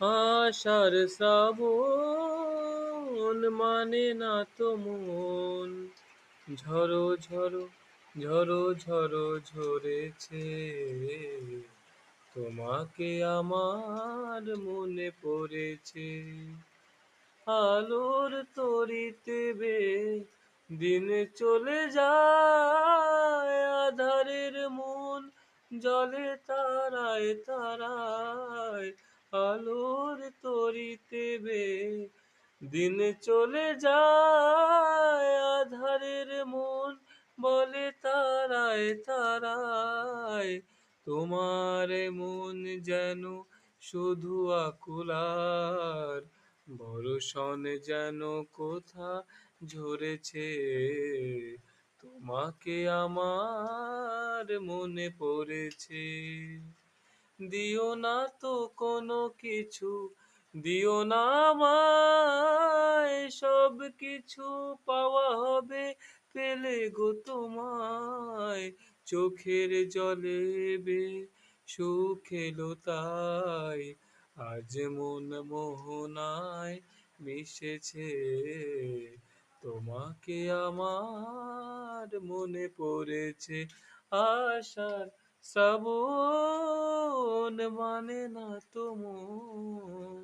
আশার শ্রাবণ মানে না তো মন। ঝরো ঝরো ঝরো ঝরো ঝরেছে। তোমাকে আমার মনে পড়েছে। আলোর তরিতে বে দিন চলে যায় আধারের মন। জলে তারায় তারায় আলোর তরিতে বে দিন চলে যায়, আধারের মন বলে তারায় তারায়। তোমার মন যেন শুধু আকুলার, বর্ষণ যেন কোথা ঝরেছে। তোমাকে আমার মনে পড়েছে। দিও না তো কোনো কিছু, দিও না আমায় সব কিছু পাওয়া হবে, পেলে গো তোমায় চোখের জলে বে, সুখ এলো তাই। আজ মন মোহনায় মিশেছে, তোমাকে আমার মনে পড়েছে আশার শ্রাবণ মানে না তো মন